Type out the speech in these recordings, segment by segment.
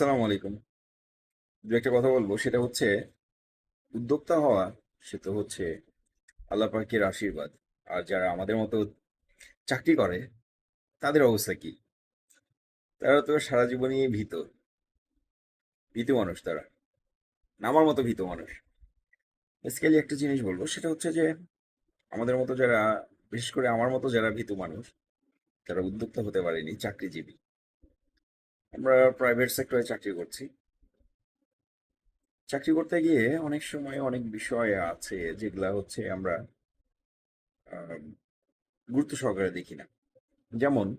আসসালামু আলাইকুম। দু একটা কথা বলব, সেটা হচ্ছে উদ্যোক্তা হওয়া, সে তো হচ্ছে আল্লাহ পাকের আশীর্বাদ। আর যারা আমাদের মতো চাকরি করে, তাদের অবস্থা কি? তারা তো সারা জীবনই ভীত। ভীতু মানুষ তারা। আমার মতো ভীত মানুষ। বেসিক্যালি একটা জিনিস বলব, সেটা হচ্ছে যে আমাদের মতো যারা, বিশেষ করে আমার মতো যারা ভীতু মানুষ, তারা উদ্যোক্তা হতে পারেনি, চাকরিজীবী। আমরা প্রাইভেট সেক্টরে চাকরি করছি। চাকরি করতে গিয়ে অনেক সময় অনেক বিষয় আছে যেগুলা হচ্ছে আমরা আম, গুরুত্ব সহকারে দেখি না। যেমন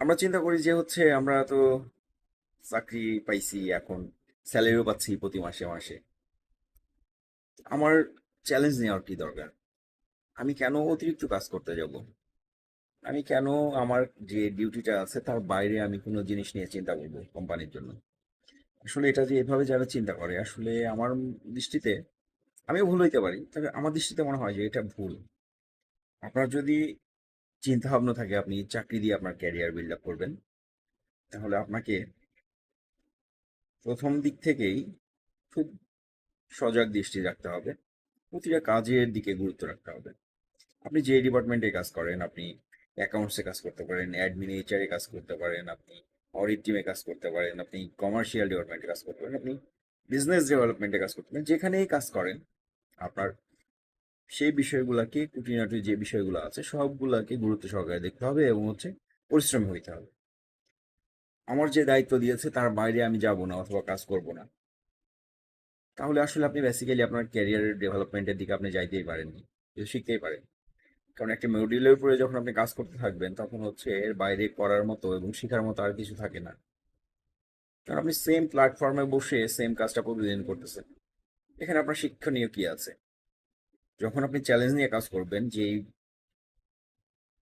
আমরা চিন্তা করি যে হচ্ছে আমরা তো চাকরি পাইছি এখন স্যালারিও পাচ্ছি প্রতি মাসে মাসে। আমার চ্যালেঞ্জ নেওয়ার কি দরকার? আমি কেন অতিরিক্ত কাজ করতে যাব? আমি কেন আমার যে ডিউটিটা আছে, তার বাইরে আমি কোনো জিনিস নিয়ে চিন্তা করব কোম্পানির জন্য? আসলে এটা যে এভাবে যারা চিন্তা করে, আসলে আমার দৃষ্টিতে আমিও ভুল হইতে পারি, তবে আমার দৃষ্টিতে মনে হয় যে এটা ভুল। আপনার যদি চিন্তা ভাবনা থাকে, আপনি চাকরি দিয়ে আপনার ক্যারিয়ার বিল্ড আপ করবেন, তাহলে আপনাকে প্রথম দিক থেকেই খুব সজাগ দৃষ্টি রাখতে হবে, প্রতিটা কাজের দিকে গুরুত্ব রাখতে হবে। আপনি যে ডিপার্টমেন্টে কাজ করেন, আপনি অ্যাকাউন্টসে কাজ করতে পারেন অ্যাডমিন এইচআরে কাজ করতে পারেন, আপনি অডিট টিমে কাজ করতে পারেন, আপনি কমার্শিয়াল ডিপার্টমেন্টে কাজ করতে পারেন, আপনি বিজনেস ডেভেলপমেন্টে কাজ করতে পারেন, যেখানেই কাজ করেন, আপনার সেই বিষয়গুলোকে, খুঁটিনাটি যে বিষয়গুলো আছে, সবগুলোকে গুরুত্ব সহকারে দেখতে হবে এবং হচ্ছে পরিশ্রমী হইতে হবে। আমার যে দায়িত্ব দিয়েছে, তার বাইরে আমি যাব না অথবা কাজ করব না। তাহলে আসলে আপনি বেসিক্যালি আপনার ক্যারিয়ারের ডেভেলপমেন্টের দিকে আপনি যাইতেই পারেননি, শিখতেই পারেন কারণ একটা মডিউলের উপরে যখন আপনি কাজ করতে থাকবেন, তখন হচ্ছে এর বাইরে করার মতো এবং শেখার মতো আর কিছু থাকে না। কারণ আপনি সেম প্ল্যাটফর্মে বসে সেম কাজটা প্রতিদিন করতেছেন? এখানে আপনার শিক্ষণীয় কি আছে? যখন আপনি চ্যালেঞ্জ নিয়ে কাজ করবেন যে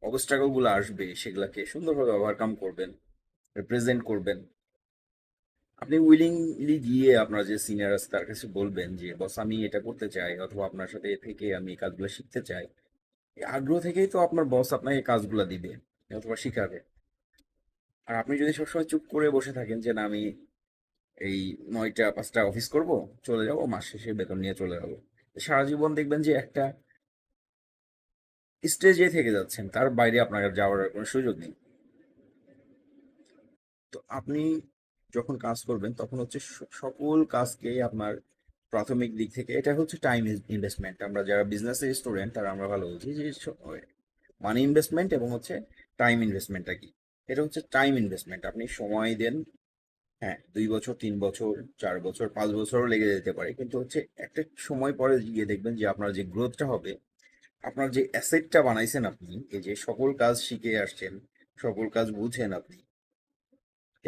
অবস্ট্রাগলগুলো আসবে, সেগুলাকে সুন্দরভাবে ওভারকাম করবেন রিপ্রেজেন্ট করবেন। আপনি উইলিংলি গিয়ে আপনার যে সিনিয়র আছে তার কাছে বলবেন যে, বস, আমি এটা করতে চাই, অথবা আপনার সাথে থেকে আমি এই কাজগুলো শিখতে চাই। আগ্রহ থেকেই তো আপনার বস আপনাকে কাজগুলো দিবে অথবা শিখাবে। আর আপনি যদি সবসময় চুপ করে বসে থাকেন যে না, আমি এই নয়টা, পাঁচটা অফিস করব, চলে যাব, মাস শেষে বেতন নিয়ে চলে যাব। সারা জীবন দেখবেন যে একটা স্টেজে থেকে যাচ্ছেন, তার বাইরে আপনার যাওয়ার কোনো সুযোগ নেই। তো আপনি যখন কাজ করবেন, তখন হচ্ছে সকল কাজকে আপনার প্রাথমিক দিক থেকে এটা হচ্ছে টাইম ইনভেস্টমেন্ট আমরা যারা বিজনেসের স্টুডেন্ট তারা আমরা ভালো বুঝি যে মানি ইনভেস্টমেন্ট এবং হচ্ছে টাইম ইনভেস্টমেন্টটা কি। এটা হচ্ছে টাইম ইনভেস্টমেন্ট আপনি সময় দেন হ্যাঁ দুই বছর, তিন বছর, চার বছর, পাঁচ বছরও লেগে যেতে পারে। কিন্তু হচ্ছে একটা সময় পরে গিয়ে দেখবেন যে আপনার যে গ্রোথটা হবে, আপনার যে অ্যাসেটটা বানাইছেন আপনি, এই যে সকল কাজ শিখে আসছেন, সকল কাজ বুঝেন আপনি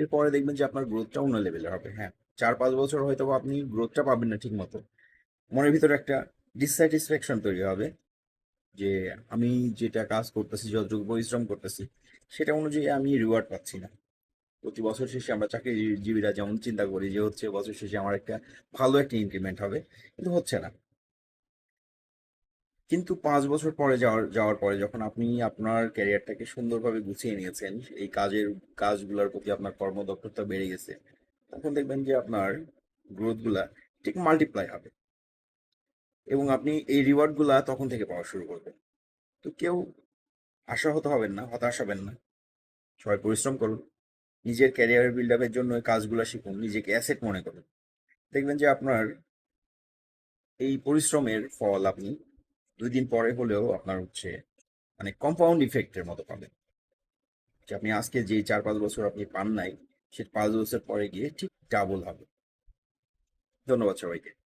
এরপরে দেখবেন যে আপনার গ্রোথটা অন্য লেভেলের হবে। হ্যাঁ চার পাঁচ বছর হয়তো আপনি গ্রোথটা পাবেন না ঠিক মতো মনের ভিতরে একটা ডিসস্যাটিসফ্যাকশন তৈরি হবে যে আমি যেটা কাজ করতেছি, যতটুকু পরিশ্রম করতেছি, সেটা অনুযায়ী আমি রিওয়ার্ড পাচ্ছি না। প্রতি বছর শেষে আমরা চাকরিজীবীরা যেমন চিন্তা করি যে হচ্ছে বছর শেষে আমার একটা ভালো একটা ইনক্রিমেন্ট হবে, কিন্তু হচ্ছে না। কিন্তু পাঁচ বছর পরে যাওয়ার যাওয়ার পরে যখন আপনি আপনার ক্যারিয়ারটাকে সুন্দরভাবে গুছিয়ে নিয়েছেন, এই কাজের, কাজগুলোর প্রতি আপনার কর্মদক্ষতা বেড়ে গেছে, তখন দেখবেন যে আপনার গ্রোথগুলা ঠিক মাল্টিপ্লাই হবে। এবং আপনি এই রিওয়ার্ডগুলা তখন থেকে পাওয়া শুরু করবেন। তো কেউ আশাহত হবেন না, হতাশ হবেন না। সবাই পরিশ্রম করুন। নিজের ক্যারিয়ার বিল্ড আপের জন্য এই কাজগুলো শিখুন। নিজেকে অ্যাসেট মনে করুন। দেখবেন যে আপনার এই পরিশ্রমের ফল আপনি দুই দিন পরে হলেও আপনার হচ্ছে মানে কম্পাউন্ড ইফেক্টের মতো পাবেন। যে আপনি আজকে যে চার পাঁচ বছর আপনি পান নাই, সে পাঁচ বছর পরে গিয়ে ঠিক ডাবল হবে। ধন্যবাদ সবাইকে।